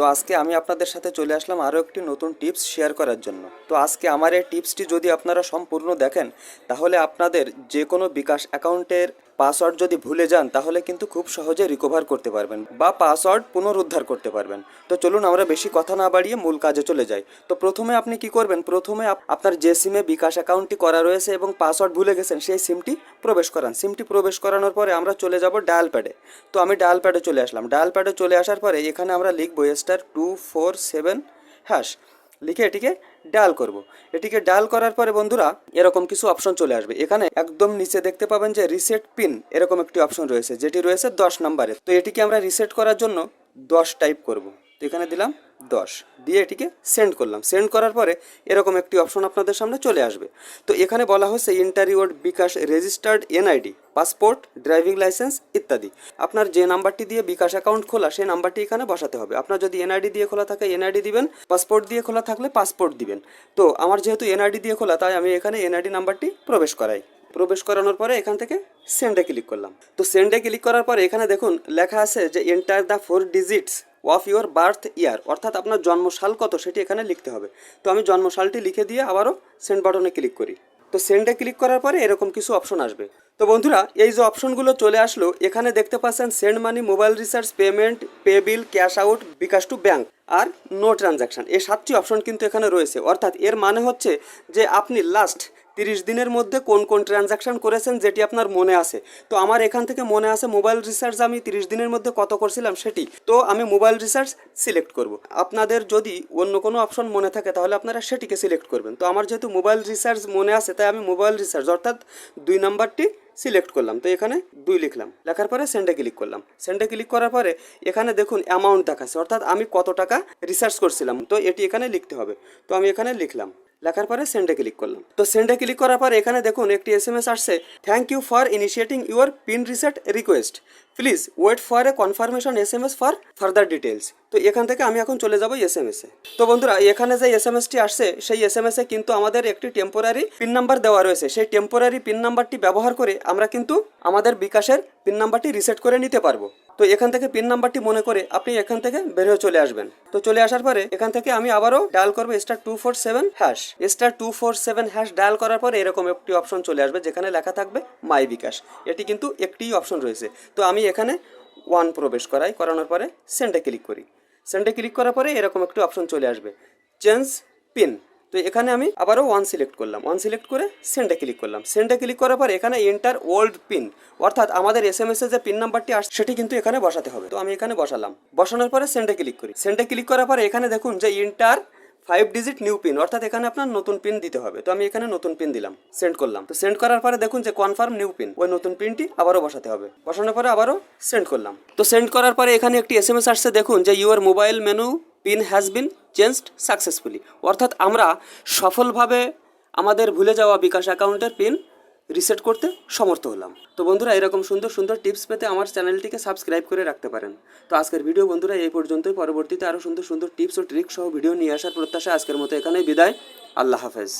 তো আজকে আমি আপনাদের সাথে চলে আসলাম আরও একটি নতুন টিপস শেয়ার করার জন্য। তো আজকে আমার এই টিপসটি যদি আপনারা সম্পূর্ণ দেখেন, তাহলে আপনাদের যে কোনো বিকাশ অ্যাকাউন্টের পাসওয়ার্ড যদি ভুলে যান, তাহলে কিন্তু খুব সহজে রিকভার করতে পারবেন বা পাসওয়ার্ড পুনরুদ্ধার করতে পারবেন। তো চলুন আমরা বেশি কথা না বাড়িয়ে মূল কাজে চলে যাই। তো প্রথমে আপনি কি করবেন? প্রথমে আপ- আপনার যে সিমে বিকাশ অ্যাকাউন্টটি করা রয়েছে এবং পাসওয়ার্ড ভুলে গেছেন, সেই সিমটি প্রবেশ করান। সিমটি প্রবেশ করানোর পরে আমরা চলে যাব ডায়াল প্যাডে তো আমি ডায়াল প্যাডে চলে আসলাম। ডায়াল প্যাডে চলে আসার পরে এখানে আমরা লিখব star two four seven hash লিখে এটিকে ডায়াল করব। এটিকে ডায়াল করার পরে বন্ধুরা এরকম কিছু অপশন চলে আসবে। এখানে একদম নিচে দেখতে পাবেন যে রিসেট পিন এরকম একটি অপশন রয়েছে, যেটি রয়েছে দশ নম্বরে তো এটিকে আমরা রিসেট করার জন্য দশ টাইপ করব। তো এখানে দিলাম দশ। দিয়ে এটিকে সেন্ড করলাম। সেন্ড করার পরে এরকম একটি অপশন আপনাদের সামনে চলে আসবে। তো এখানে বলা হচ্ছে enter your bKash registered NID passport driving licence ইত্যাদি। আপনার যে নাম্বারটি দিয়ে বিকাশ অ্যাকাউন্ট খোলা, সেই নাম্বারটি এখানে বসাতে হবে। আপনার যদি এনআইডি দিয়ে খোলা থাকে এনআইডি দিবেন। পাসপোর্ট দিয়ে খোলা থাকলে পাসপোর্ট দিবেন। তো আমার যেহেতু এনআইডি দিয়ে খোলা, তাই আমি এখানে এনআইডি নাম্বারটি প্রবেশ করাই। প্রবেশ করানোর পরে এখান থেকে সেন্ডে ক্লিক করলাম। তো সেন্ডে ক্লিক করার পরে এখানে দেখুন, লেখা আছে যে enter the four digits of your birth year অর্থাৎ আপনার জন্মসাল কত সেটি এখানে লিখতে হবে। তো আমি জন্মসালটি লিখে দিয়ে আবারও সেন্ড বাটনে ক্লিক করি। তো সেন্ডে ক্লিক করার পরে এরকম কিছু অপশন আসবে। তো বন্ধুরা, এই যে অপশনগুলো চলে আসলো, এখানে দেখতে পাচ্ছেন send money mobile recharge payment pay bill cash out bKash to bank R no transaction এই সাতটি অপশন কিন্তু এখানে রয়েছে। অর্থাৎ এর মানে হচ্ছে যে আপনি লাস্ট তিরিশ দিনের মধ্যে কোন কোন ট্রানজাকশন করেছেন যেটি আপনার মনে আছে? তো আমার এখান থেকে মনে আছে মোবাইল রিচার্জ আমি তিরিশ দিনের মধ্যে কত করছিলাম সেটি। তো আমি মোবাইল রিচার্জ সিলেক্ট করব। আপনাদের যদি অন্য কোনো অপশন মনে থাকে তাহলে আপনারা সেটিকে সিলেক্ট করবেন। তো আমার যেহেতু মোবাইল রিচার্জ মনে আছে, তাই আমি মোবাইল রিচার্জ অর্থাৎ দুই নাম্বারটি সিলেক্ট করলাম। তো এখানে দুই লিখলাম। লেখার পরে সেন্ডে ক্লিক করলাম। সেন্ডে ক্লিক করার পরে এখানে দেখুন অ্যামাউন্ট দেখাচ্ছে। অর্থাৎ আমি কত টাকা রিসার্চ করছিলাম। তো এটি এখানে লিখতে হবে। তো আমি এখানে লিখলাম। লেখার পরে সেন্ডে ক্লিক করলাম। তো সেন্ডে ক্লিক করার পর এখানে দেখুন একটি এস এম এস আসছে thank you for initiating your PIN reset request please wait for a confirmation S M S for further details তো এখান থেকে আমি এখন চলে যাব এস এম এস তো বন্ধুরা, এখানে যে এস এম এসটি আসছে, সেই এস এম এস এ কিন্তু আমাদের একটি টেম্পোরারি পিন নাম্বার দেওয়া রয়েছে। সেই টেম্পোরারি পিন নাম্বারটি ব্যবহার করে আমরা কিন্তু আমাদের বিকাশের পিন নাম্বারটি রিসেট করে নিতে পারব। তো এখান থেকে পিন নাম্বারটি মনে করে আপনি এখান থেকে বের হয়ে চলে আসবেন। তো চলে আসার পরে এখান থেকে আমি আবারও ডায়াল করব star two four seven hash star two four seven hash dial করার পরে এরকম একটি অপশন চলে আসবে, যেখানে লেখা থাকবে মাই বিকাশ। এটি কিন্তু একটি অপশন রয়েছে। তো আমি এখানে ওয়ান প্রবেশ করাই, করানোর পরে সেন্ডে ক্লিক করি। সেন্ডে ক্লিক করার পরে এরকম একটি অপশন চলে আসবে। চেঞ্জ পিন তো এখানে আমি আবারও ওয়ান সিলেক্ট করলাম। ওয়ান সিলেক্ট করে সেন্ডে ক্লিক করলাম। সেন্ডে ক্লিক করার পর এখানে এন্টার ওল্ড পিন অর্থাৎ আমাদের এস এম এস এর যে পিন নাম্বারটি আসছে, সেটি কিন্তু এখানে বসাতে হবে। তো আমি এখানে বসালাম। বসানোর পরে সেন্ডে ক্লিক করি। সেন্ডে ক্লিক করার পরে এখানে দেখুন যে enter five digit new pin অর্থাৎ এখানে আপনার নতুন পিন দিতে হবে। তো আমি এখানে নতুন পিন দিলাম সেন্ড করলাম। তো সেন্ড করার পরে দেখুন যে কনফার্ম নিউ পিন ওই নতুন পিনটি আবারও বসাতে হবে। বসানোর পরে আবারও সেন্ড করলাম। তো সেন্ড করার পরে এখানে একটি এস এম এস আসছে, দেখুন যে your mobile menu pin has been changed successfully অর্থাৎ আমরা সফলভাবে আমাদের ভুলে যাওয়া বিকাশ অ্যাকাউন্টের পিন রিসেট করতে সমর্থ হলাম। তো বন্ধুরা, এরকম সুন্দর সুন্দর টিপস পেতে আমার চ্যানেলটিকে সাবস্ক্রাইব করে রাখতে পারেন। তো আজকের ভিডিও বন্ধুরা, এই পর্যন্তই। পরবর্তীতে আরও সুন্দর সুন্দর টিপস ও ট্রিক সহ ভিডিও নিয়ে আসার প্রত্যাশা আজকের মতো এখানেই বিদায়। আল্লাহ হাফেজ।